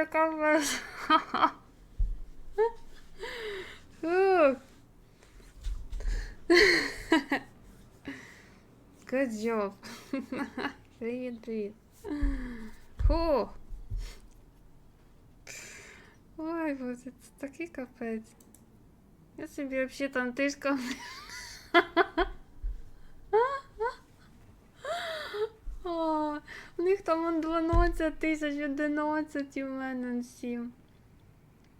така весело. Good job. Привіт, привіт. Фу. Ой, вот это такий капець. Я себе вообще там тишкав. У них там он 12 тисяч, 11 і в мене 7.